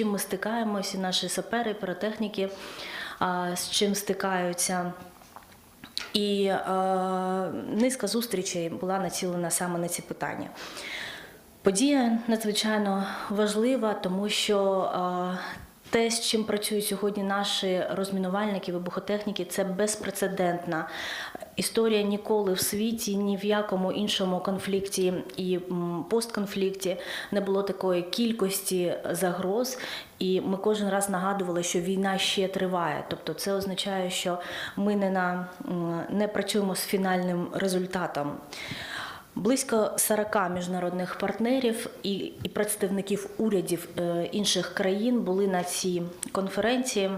чим ми стикаємося, наші сапери, піротехніки, з чим стикаються. І е, низка зустрічей була націлена саме на ці питання. Подія надзвичайно важлива, тому що е, те, з чим працюють сьогодні наші розмінувальники, вибухотехніки, це безпрецедентна історія. Ніколи в світі, ні в якому іншому конфлікті і постконфлікті не було такої кількості загроз. І ми кожен раз нагадували, що війна ще триває. Тобто, це означає, що ми не на не працюємо з фінальним результатом. Близько 40 міжнародних партнерів і, і представників урядів е, інших країн були на цій конференції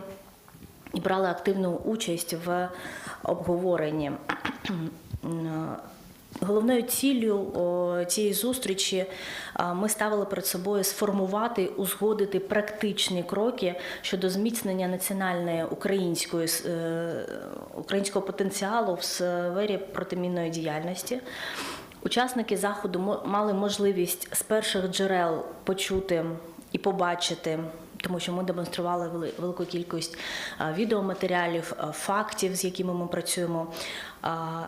і брали активну участь в обговоренні. Головною ціллю цієї зустрічі ми ставили перед собою сформувати, узгодити практичні кроки щодо зміцнення національної української е, українського потенціалу в сфері протимінної діяльності. Учасники заходу мали можливість з перших джерел почути і побачити. Тому що ми демонстрували велику кількість відеоматеріалів, фактів, з якими ми працюємо,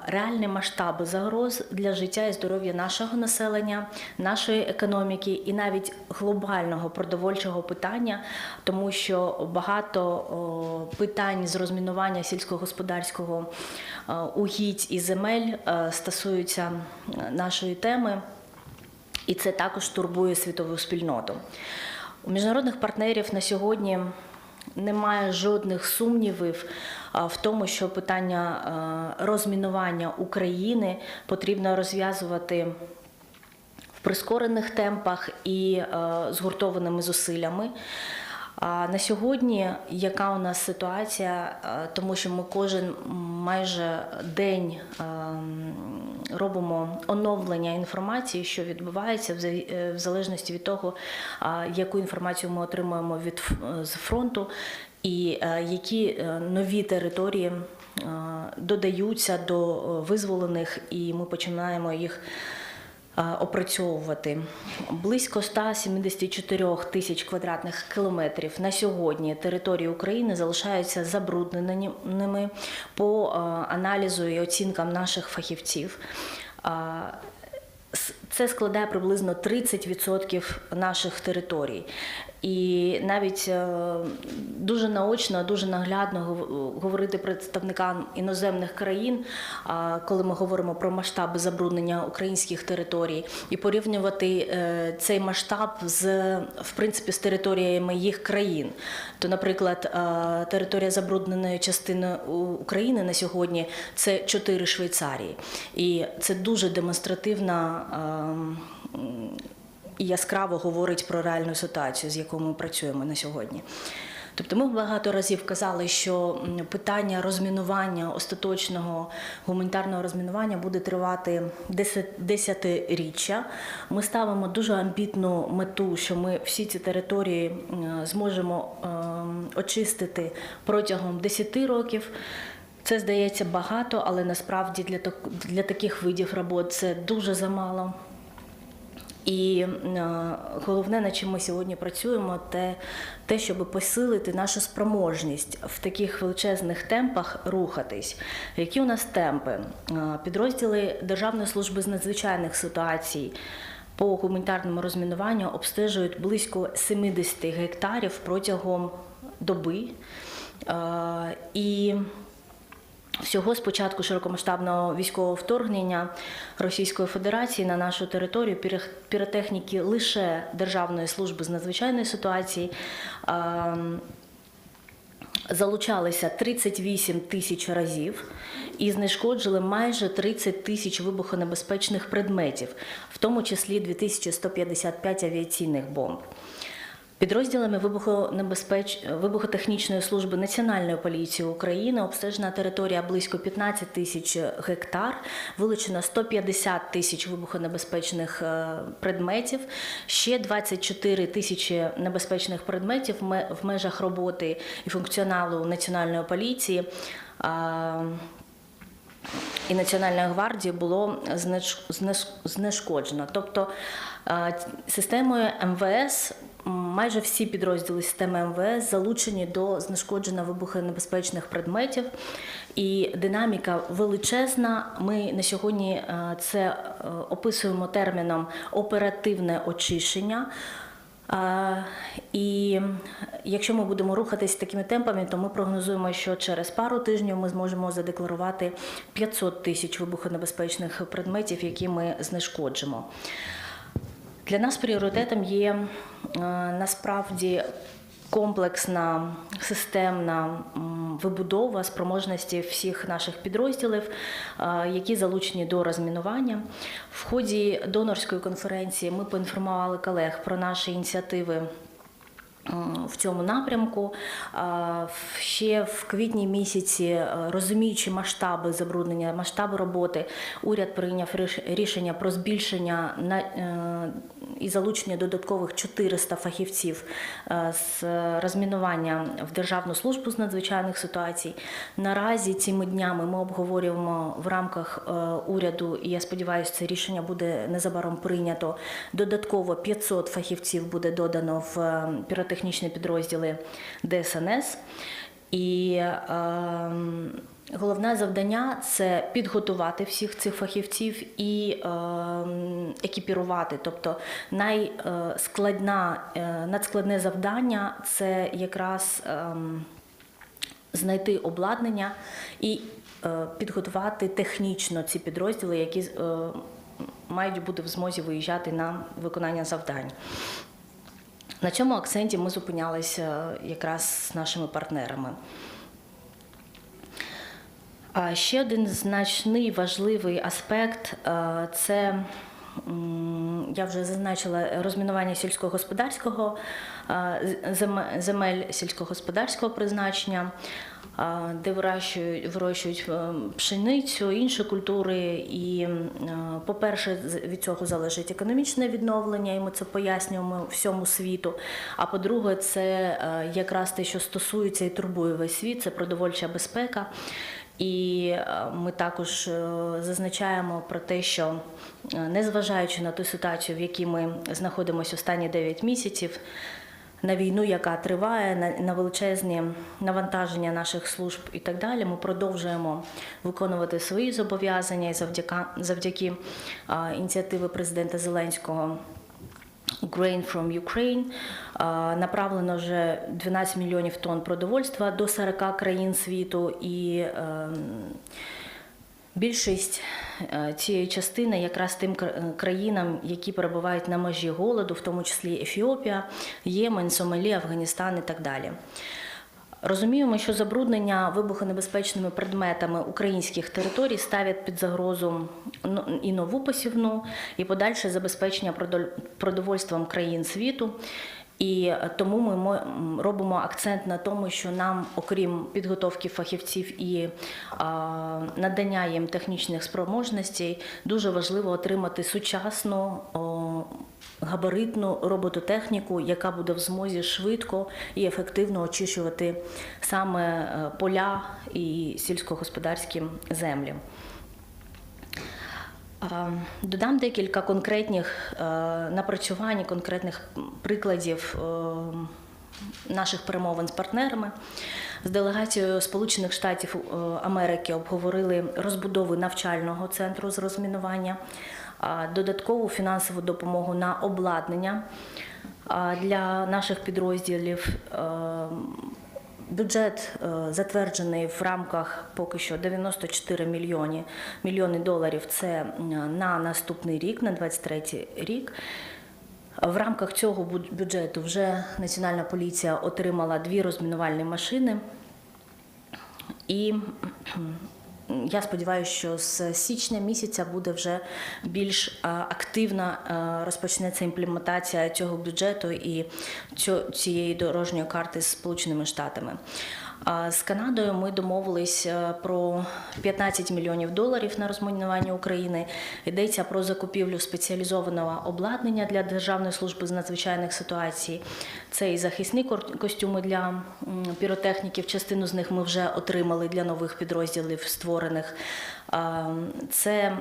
реальні масштаби загроз для життя і здоров'я нашого населення, нашої економіки і навіть глобального продовольчого питання, тому що багато питань з розмінування сільськогосподарського угідь і земель стосуються нашої теми. І це також турбує світову спільноту. У міжнародних партнерів на сьогодні немає жодних сумнівів в тому, що питання розмінування України потрібно розв'язувати в прискорених темпах і згуртованими зусиллями. А на сьогодні яка у нас ситуація? Е, Тому що ми кожен майже день ем, робимо оновлення інформації, що відбувається в е, залежності від того, яку інформацію ми отримуємо від ф- з фронту, і е, які е, нові території е, додаються до е, визволених, і ми починаємо їх е, опрацьовувати. Близько 174 тисяч квадратних кілометрів на сьогодні території України залишаються забрудненими по е, аналізу і оцінкам наших фахівців. Це складає приблизно 30% наших територій. І навіть е, дуже наочно, дуже наглядно говорити представникам іноземних країн, а, коли ми говоримо про масштаби забруднення українських територій, і порівнювати е, цей масштаб з в принципі з територіями їх країн. То, наприклад, е, територія забрудненої частини України на сьогодні це чотири Швейцарії, і це дуже демонстративна. І яскраво говорить про реальну ситуацію, з якою ми працюємо на сьогодні. Тобто ми багато разів казали, що питання розмінування остаточного гуманітарного розмінування буде тривати деся- десятиріччя. Ми ставимо дуже амбітну мету, що ми всі ці території зможемо ем, очистити протягом 10 років. Це здається багато, але насправді для таких видів робот це дуже замало. І е, головне, над чим ми сьогодні працюємо, те, те, щоб посилити нашу спроможність в таких величезних темпах рухатись. Які у нас темпи? Е, Підрозділи Державної служби з надзвичайних ситуацій по гуманітарному розмінуванню обстежують близько 70 гектарів протягом доби. Е, І Всього з початку широкомасштабного військового вторгнення Російської Федерації на нашу територію піротехніки лише Державної служби з надзвичайної ситуації ем, залучалися 38 тисяч разів і знешкоджили майже 30 тисяч вибухонебезпечних предметів, в тому числі 2155 авіаційних бомб. Підрозділами вибухонебезпеч... вибухотехнічної служби Національної поліції України обстежена територія близько 15 тисяч гектар, вилучено 150 тисяч вибухонебезпечних е, предметів, ще 24 тисячі небезпечних предметів ме- в межах роботи і функціоналу Національної поліції. і Національної гвардії було знеш- знеш- знешкоджено. Тобто Системою МВС майже всі підрозділи системи МВС залучені до знешкодження вибухонебезпечних предметів, і динаміка величезна. Ми на сьогодні е, це е, описуємо терміном оперативне очищення. І якщо ми будемо рухатись такими темпами, то ми прогнозуємо, що через пару тижнів ми зможемо задекларувати 500 тисяч вибухонебезпечних предметів, які ми знешкоджимо. Для нас пріоритетом є е, насправді комплексна системна вибудова спроможності всіх наших підрозділів, е, які залучені до розмінування. В ході донорської конференції ми поінформували колег про наші ініціативи в цьому напрямку. Ще в квітні місяці, е, розуміючи масштаби забруднення, масштаби роботи, уряд прийняв рішення про збільшення е, і залучення додаткових 400 фахівців е, з розмінування в Державну службу з надзвичайних ситуацій. Наразі цими днями ми обговорюємо в рамках е, уряду, і я сподіваюся, це рішення буде незабаром прийнято. Додатково 500 фахівців буде додано в е, піротехнічні підрозділи ДСНС. І е, головне завдання це підготувати всіх цих фахівців і е, екіпірувати. Тобто найскладна, е, надскладне завдання це якраз. Е, знайти обладнання і е, підготувати технічно ці підрозділи, які е, мають бути в змозі виїжджати на виконання завдань. На цьому акценті ми зупинялися якраз з нашими партнерами. А ще один значний важливий аспект е, це. Я вже зазначила розмінування сільськогосподарського е, земель сільськогосподарського призначення, е, де вирощують, вирощують е, пшеницю, інші культури. І, е, по-перше, від цього залежить економічне відновлення, і ми це пояснюємо всьому світу. А по-друге, це е, якраз те, що стосується і турбує весь світ, це продовольча безпека. І ми також зазначаємо про те, що незважаючи на ту ситуацію, в якій ми знаходимося останні 9 місяців, на війну, яка триває, на, на величезні навантаження наших служб і так далі, ми продовжуємо виконувати свої зобов'язання і завдяки, завдяки е, ініціативи президента Зеленського. Grain from Ukraine направлено вже 12 мільйонів тонн продовольства до 40 країн світу і ем, більшість е, цієї частини якраз тим країнам, які перебувають на межі голоду, в тому числі Ефіопія, Ємен, Сомалі, Афганістан і так далі. Розуміємо, що забруднення вибухонебезпечними предметами українських територій ставить під загрозу ну, і нову посівну, і подальше забезпечення продо- продовольством країн світу. І е, тому ми мо- робимо акцент на тому, що нам, окрім підготовки фахівців і а, надання їм технічних спроможностей, дуже важливо отримати сучасну габаритну робототехніку, яка буде в змозі швидко і ефективно очищувати саме е, поля і сільськогосподарські землі. Додам декілька конкретних е, напрацювань, конкретних прикладів е, наших перемовин з партнерами. З делегацією Сполучених Штатів е, Америки обговорили розбудову навчального центру з розмінування, додаткову фінансову допомогу на обладнання для наших підрозділів. Бюджет е, затверджений в рамках поки що 94 мільйони, мільйони доларів. Це е, на наступний рік, на 23 рік. В рамках цього бюджету вже Національна поліція отримала дві розмінувальні машини. І я сподіваюся, що з січня місяця буде вже більш е, активна е, розпочнеться імплементація цього бюджету і цієї дорожньої карти з Сполученими Штатами. З Канадою ми домовились е, про 15 мільйонів доларів на розмінування України. Йдеться про закупівлю спеціалізованого обладнання для Державної служби з надзвичайних ситуацій. Це і захисні костюми для піротехніків. Частину з них ми вже отримали для нових підрозділів створених. Це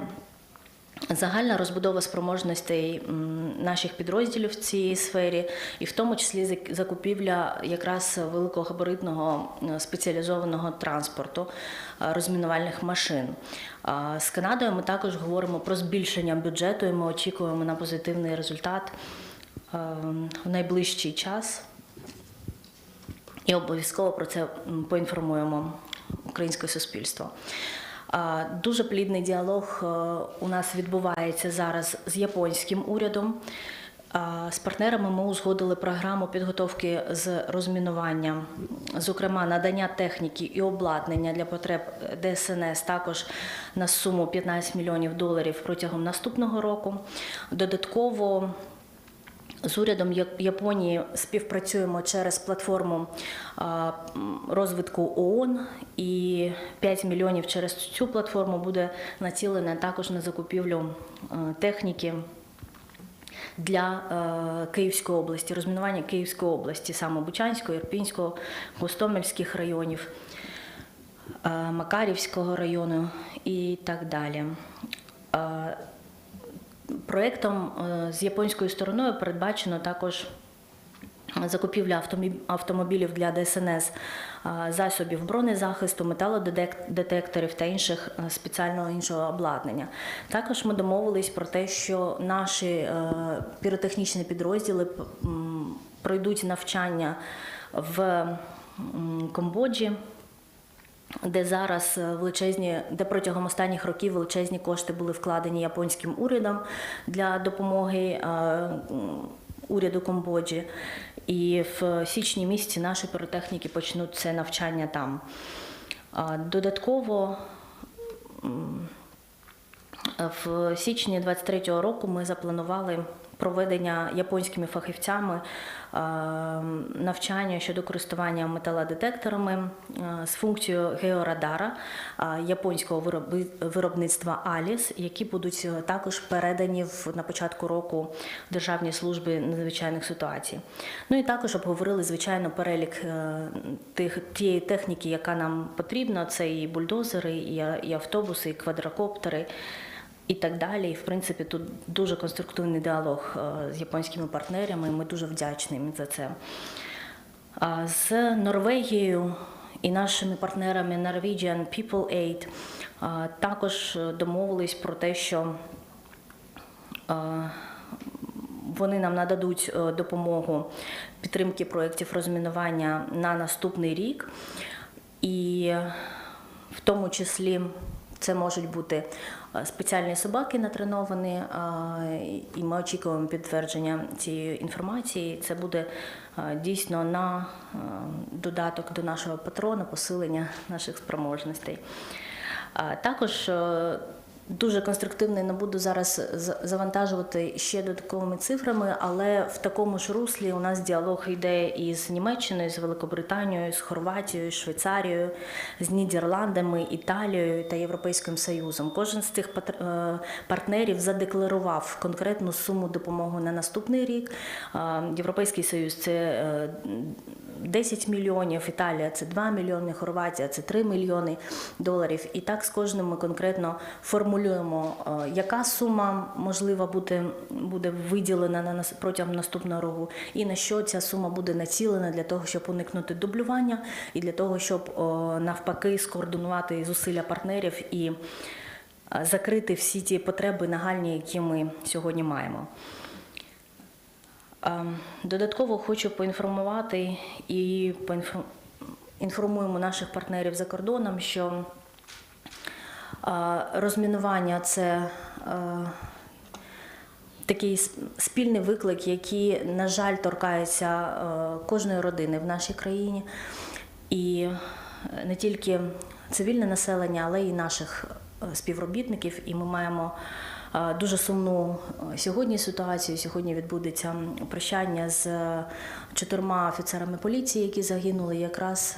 Загальна розбудова спроможностей наших підрозділів в цій сфері, і в тому числі закупівля якраз великогабаритного е, спеціалізованого транспорту, е, розмінувальних машин. З Канадою ми також говоримо про збільшення бюджету, і ми очікуємо на позитивний результат е, в найближчий час. І обов'язково про це поінформуємо українське суспільство. Дуже плідний діалог е, у нас відбувається зараз з японським урядом. З партнерами ми узгодили програму підготовки з розмінування, зокрема надання техніки і обладнання для потреб ДСНС також на суму 15 мільйонів доларів протягом наступного року. Додатково з урядом Японії співпрацюємо через платформу розвитку ООН, і 5 мільйонів через цю платформу буде націлене також на закупівлю е, техніки для е, Київської області, розмінування Київської області, саме Бучанського, Ірпінського, Гостомельських районів, е, Макарівського району і так далі. Е, Проектом е, з японською стороною передбачено також закупівля автомі- автомобілів для ДСНС, е, засобів бронезахисту, металодетекторів та інших е, спеціального іншого обладнання. Також ми домовились про те, що наші е, піротехнічні підрозділи пройдуть навчання в Камбоджі де зараз е, величезні, де протягом останніх років величезні кошти були вкладені японським урядом для допомоги е, уряду Камбоджі. І в січні місяці наші піротехніки почнуть це навчання там. Додатково в січні 23-го року ми запланували проведення японськими фахівцями е, навчання щодо користування металодетекторами е, з функцією георадара е, японського виробництва Аліс, які будуть також передані на початку року Державній службі надзвичайних ситуацій. Ну і також обговорили звичайно перелік тих тієї техніки, яка нам потрібна. Це і бульдозери, і автобуси, і квадрокоптери і так далі. І в принципі тут дуже конструктивний діалог е, з японськими партнерами. Ми дуже вдячні їм за це. З Норвегією і нашими партнерами Norwegian People Aid е, також домовились про те, що е, вони нам нададуть допомогу підтримки проєктів розмінування на наступний рік. І в тому числі це можуть бути спеціальні собаки натреновані, е, і ми очікуємо підтвердження цієї інформації. Це буде е, дійсно на е, додаток до нашого патрона, посилення наших спроможностей. Також е, дуже конструктивний, не буду зараз з- завантажувати ще додатковими цифрами, але в такому ж руслі у нас діалог йде із Німеччиною, з Великобританією, з Хорватією, Швейцарією, з Нідерландами, Італією та Європейським Союзом. Кожен з цих е, партнерів задекларував конкретну суму допомоги на наступний рік. Е, Європейський Союз це е, 10 мільйонів, Італія це 2 мільйони, Хорватія це 3 мільйони доларів. І так з кожним ми конкретно формулюємо, е, яка сума можливо буде, буде виділена на нас протягом наступного року, і на що ця сума буде націлена для того, щоб уникнути дублювання, і для того, щоб навпаки скоординувати зусилля партнерів і е, закрити всі ті потреби нагальні, які ми сьогодні маємо. Додатково хочу поінформувати і поінфо- інформуємо наших партнерів за кордоном, що е, розмінування це е, такий спільний виклик, який, на жаль, торкається е, кожної родини в нашій країні. І е, не тільки цивільне населення, але й наших співробітників. І ми маємо дуже сумну сьогодні ситуацію. Сьогодні відбудеться прощання з чотирма офіцерами поліції, які загинули, якраз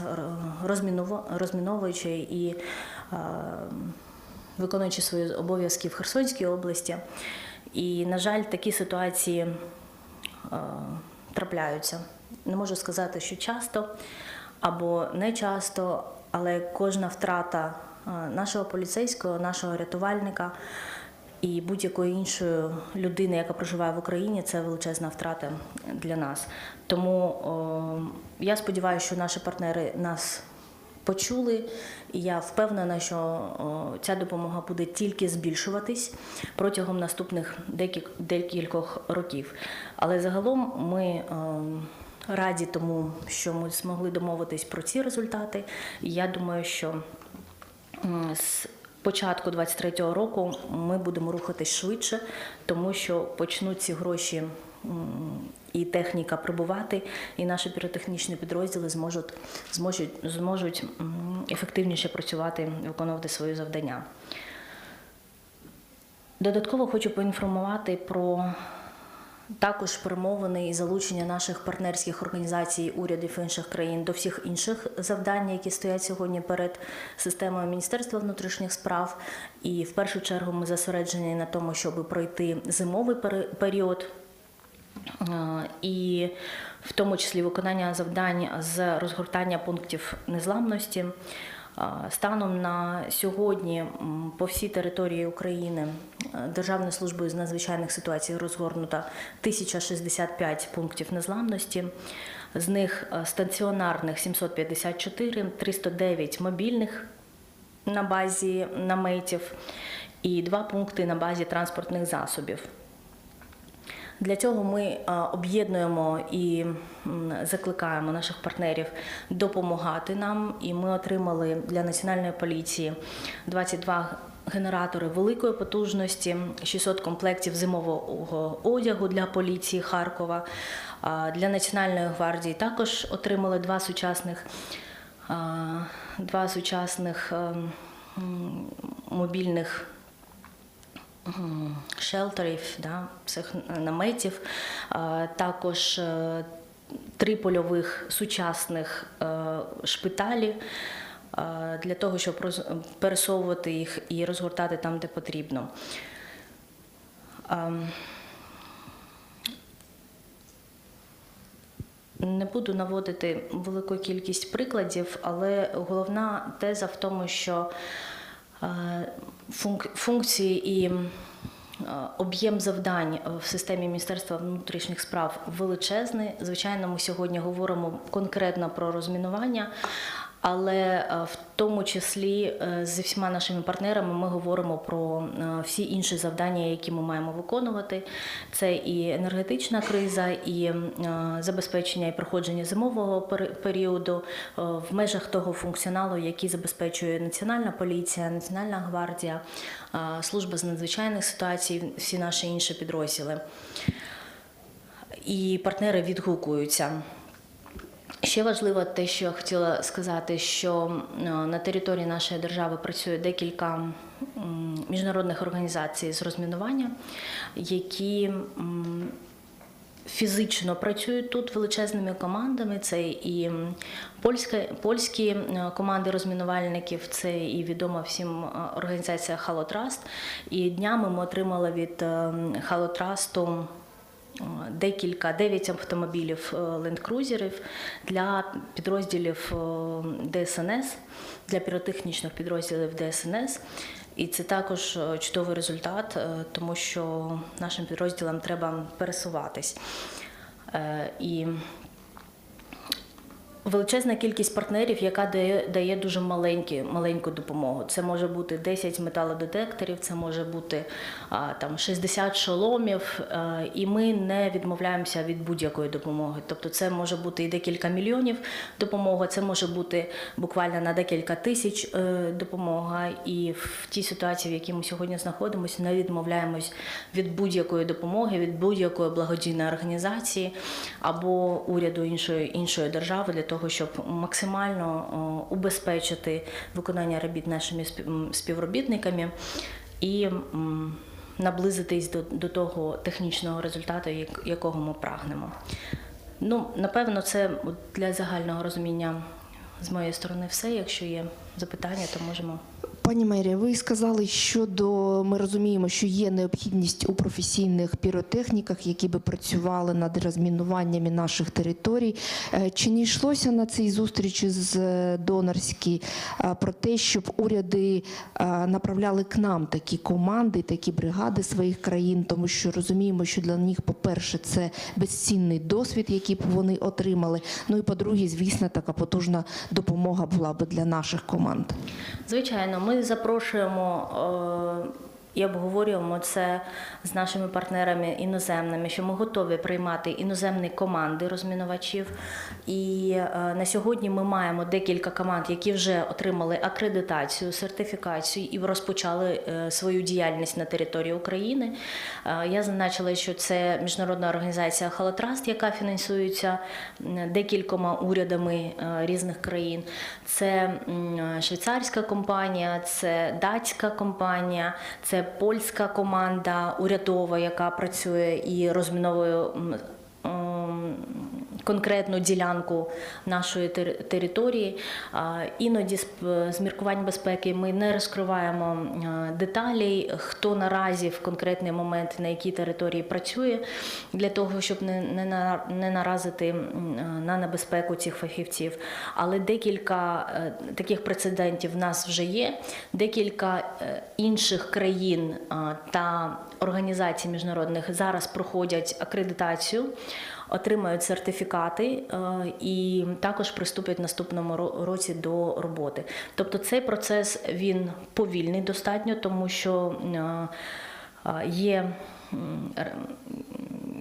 розміновуючи і виконуючи свої обов'язки в Херсонській області. І, на жаль, такі ситуації е, трапляються. Не можу сказати, що часто або не часто, але кожна втрата е, нашого поліцейського, нашого рятувальника і будь-якої іншої людини, яка проживає в Україні, це величезна втрата для нас. Тому о, я сподіваюся, що наші партнери нас почули, і я впевнена, що ця допомога буде тільки збільшуватись протягом наступних декіль- декількох років. Але загалом ми. Раді тому, що ми змогли домовитись про ці результати. Я думаю, що з початку 23-го року ми будемо рухатись швидше, тому що почнуть ці гроші і техніка прибувати, і наші піротехнічні підрозділи зможуть, зможуть, зможуть ефективніше працювати, виконувати свої завдання. Додатково хочу поінформувати про також перемовини і залучення наших партнерських організацій, урядів інших країн до всіх інших завдань, які стоять сьогодні перед системою Міністерства внутрішніх справ. І в першу чергу ми зосереджені на тому, щоб пройти зимовий період. Е, І в тому числі виконання завдань з розгортання пунктів незламності. Е, Станом на сьогодні по всій території України е, Державною службою з надзвичайних ситуацій розгорнуто 1065 пунктів незламності. З них стаціонарних 754, 309 мобільних на базі наметів і два пункти на базі транспортних засобів. Для цього ми об'єднуємо і закликаємо наших партнерів допомагати нам. І ми отримали для національної поліції 22 генератори великої потужності, 600 комплектів зимового одягу для поліції Харкова. Для національної гвардії також отримали два сучасних, два сучасних ем, мобільних шелтерів, да, цих наметів, також е, три польових сучасних е, шпиталі е, для того, щоб пересовувати їх і розгортати там, де потрібно. Ем, Не буду наводити велику кількість прикладів, але головна теза в тому, що функції і е, об'єм завдань в системі Міністерства внутрішніх справ величезний. Звичайно, ми сьогодні говоримо конкретно про розмінування. Але е, в тому числі е, зі всіма нашими партнерами ми говоримо про е, всі інші завдання, які ми маємо виконувати. Це і енергетична криза, і забезпечення і проходження зимового періоду в межах того функціоналу, який забезпечує Національна поліція, Національна гвардія, служба з надзвичайних ситуацій, всі наші інші підрозділи. І партнери відгукуються. Ще важливо те, що я хотіла сказати, що е, на території нашої держави працює декілька міжнародних організацій з розмінування, які фізично працюють тут величезними командами. Це і польська, польські е, команди розмінувальників, це і відома всім е, організація Халотраст. І днями ми отримали від Халотрасту декілька дев'ять автомобілів лендкрузерів ленд-крузерів для підрозділів е, ДСНС, для піротехнічних підрозділів ДСНС. І це також е, чудовий результат, е, тому що нашим підрозділам треба пересуватись. Е, І величезна кількість партнерів, яка дає, дає дуже маленькі, маленьку допомогу. Це може бути 10 металодетекторів, це може бути а, там 60 шоломів, е, і ми не відмовляємося від будь-якої допомоги. Тобто, це може бути і декілька мільйонів допомога, це може бути буквально на декілька тисяч е, допомога. І в тій ситуації, в якій ми сьогодні знаходимося, не відмовляємось від будь-якої допомоги, від будь-якої благодійної організації або уряду іншої іншої держави для того, щоб максимально убезпечити виконання робіт нашими спів- співробітниками і наблизитись до, до того технічного результату, якого ми прагнемо. Ну, напевно, це для загального розуміння з моєї сторони все. Якщо є запитання, то можемо. Пані Мерія, ви сказали, що до ми розуміємо, що є необхідність у професійних піротехніках, які би працювали над розмінуваннями наших територій. Е, Чи не йшлося на цій зустрічі з е, донорські е, про те, щоб уряди направляли к нам такі команди, такі бригади своїх країн, тому що розуміємо, що для них, по-перше, це безцінний досвід, який б вони отримали. Ну і по-друге, звісно, така потужна допомога була би для наших команд. Звичайно, ми запрошуємо е, і обговорюємо це з нашими партнерами іноземними, що ми готові приймати іноземні команди розмінувачів. І е, на сьогодні ми маємо декілька команд, які вже отримали акредитацію, сертифікацію і розпочали е, свою діяльність на території України. Е, Я зазначила, що це міжнародна організація Халатраст, яка фінансується декількома урядами різних країн. Це швейцарська компанія, це датська компанія, це польська команда урядова, яка працює і розміновує конкретну ділянку нашої тери- території. Іноді з міркувань безпеки ми не розкриваємо е, деталі, хто наразі в конкретний момент на якій території працює, для того, щоб не, не, на- не наразити е, на небезпеку цих фахівців. Але декілька е, таких прецедентів в нас вже є. Декілька інших країн та організацій міжнародних зараз проходять акредитацію отримають сертифікати е, і також приступлять в наступному році до роботи. Тобто цей процес він повільний достатньо, тому що е, е, є.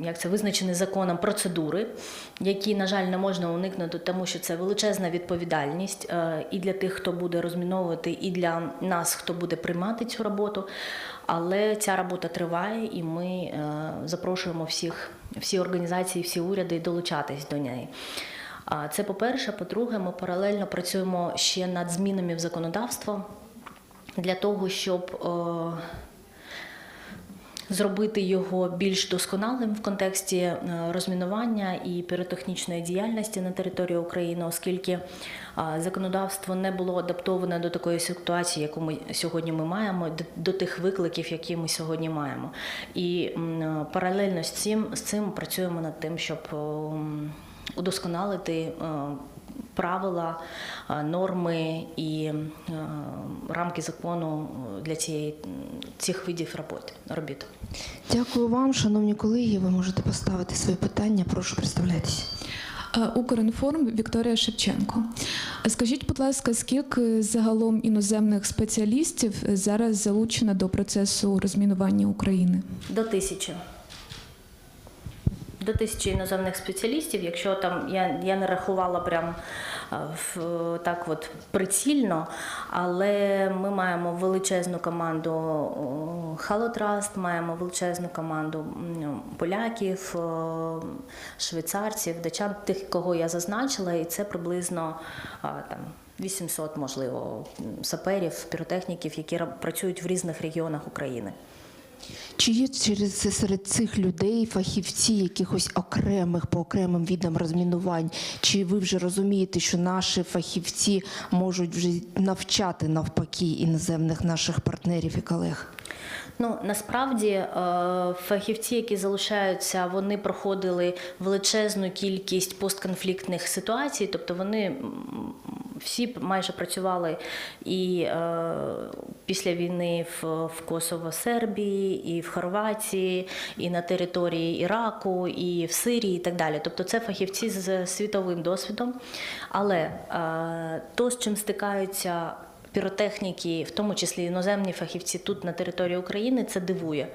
Як це визначені законом процедури, які, на жаль, не можна уникнути, тому що це величезна відповідальність і для тих, хто буде розміновувати, і для нас, хто буде приймати цю роботу. Але ця робота триває, і ми запрошуємо всіх, всі організації, всі уряди долучатись до неї. Це по-перше. По-друге, ми паралельно працюємо ще над змінами в законодавство для того, щоб е, зробити його більш досконалим в контексті е, розмінування і піротехнічної діяльності на території України, оскільки е, законодавство не було адаптоване до такої ситуації, яку ми сьогодні ми маємо, до- тих викликів, які ми сьогодні маємо. І е, паралельно з цим з цим працюємо над тим, щоб е, удосконалити. Правила, норми і рамки закону для цієї цих видів роботи робіт. Дякую вам, шановні колеги. Ви можете поставити свої питання. Прошу представляйтеся. Е, Укрінформ Вікторія Шевченко. Скажіть, будь ласка, скільки загалом іноземних спеціалістів зараз залучено до процесу розмінування України? До тисячі. До тисячі іноземних спеціалістів, якщо там я, я не рахувала прям в, так от прицільно, але ми маємо величезну команду Халотраст, маємо величезну команду поляків, швейцарців, датчан, тих, кого я зазначила, і це приблизно там. 800, можливо, саперів, піротехніків, які ра- працюють в різних регіонах України. Чи є через серед цих людей фахівці якихось окремих по окремим відам розмінувань? Чи ви вже розумієте, що наші фахівці можуть вже навчати навпаки іноземних наших партнерів і колег? Ну насправді е, фахівці, які залишаються, вони проходили величезну кількість постконфліктних ситуацій, тобто вони всі майже працювали і е, після війни в, в Косово, Сербії, і в Хорватії, і на території Іраку, і в Сирії, і так далі. Тобто це фахівці з світовим досвідом. Але е, то, з чим стикаються піротехніки, в тому числі іноземні фахівці тут на території України, це дивує,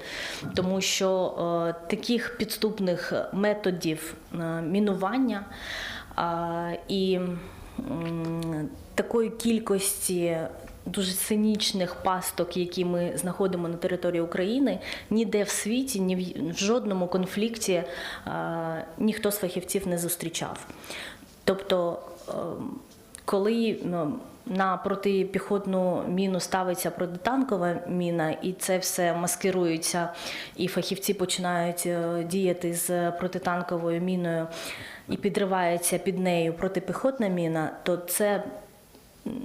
тому що е, таких підступних методів е, мінування і такої кількості. Дуже цинічних пасток, які ми знаходимо на території України, ніде в світі, ні в- жодному конфлікті е, ніхто з фахівців не зустрічав. Тобто, е, коли ну, на протипіхотну міну ставиться протитанкова міна, і це все маскирується, і фахівці починають е, діяти з протитанковою міною, і підривається під нею протипіхотна міна, то це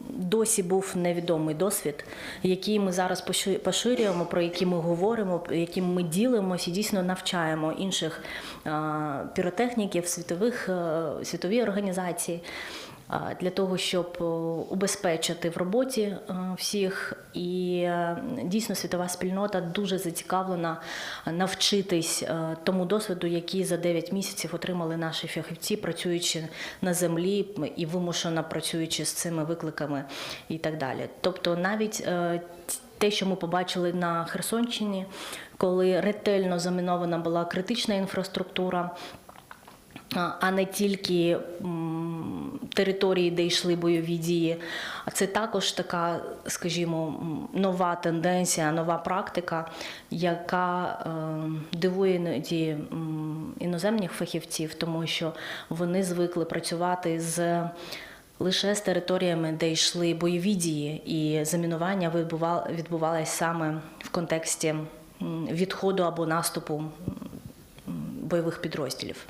досі був невідомий досвід, який ми зараз поши- поширюємо, про який ми говоримо, яким ми ділимося і дійсно навчаємо інших піротехніків, світових е, світові організації. А, Для того щоб убезпечити в роботі е, всіх, і е, дійсно світова спільнота дуже зацікавлена навчитись е, тому досвіду, який за 9 місяців отримали наші фахівці, працюючи на землі і вимушено працюючи з цими викликами і так далі. Тобто, навіть е, те, що ми побачили на Херсонщині, коли ретельно замінована була критична інфраструктура. А не тільки території, де йшли бойові дії. А це також така, скажімо, нова тенденція, нова практика, яка е, дивує іноді іноземних фахівців, тому що вони звикли працювати з. Лише з територіями, де йшли бойові дії, і замінування відбувало, відбувалось саме в контексті відходу або наступу бойових підрозділів.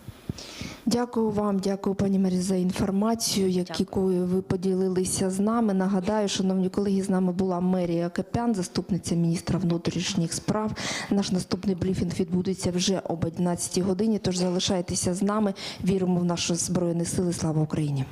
Дякую вам, дякую, пані Марі, за інформацію, якою ви поділилися з нами. Нагадаю, шановні колеги, з нами була Мерія Капян, заступниця міністра внутрішніх справ. Наш наступний брифінг відбудеться вже об 11 годині. Тож залишайтеся з нами. Віримо в наші збройні сили. Слава Україні!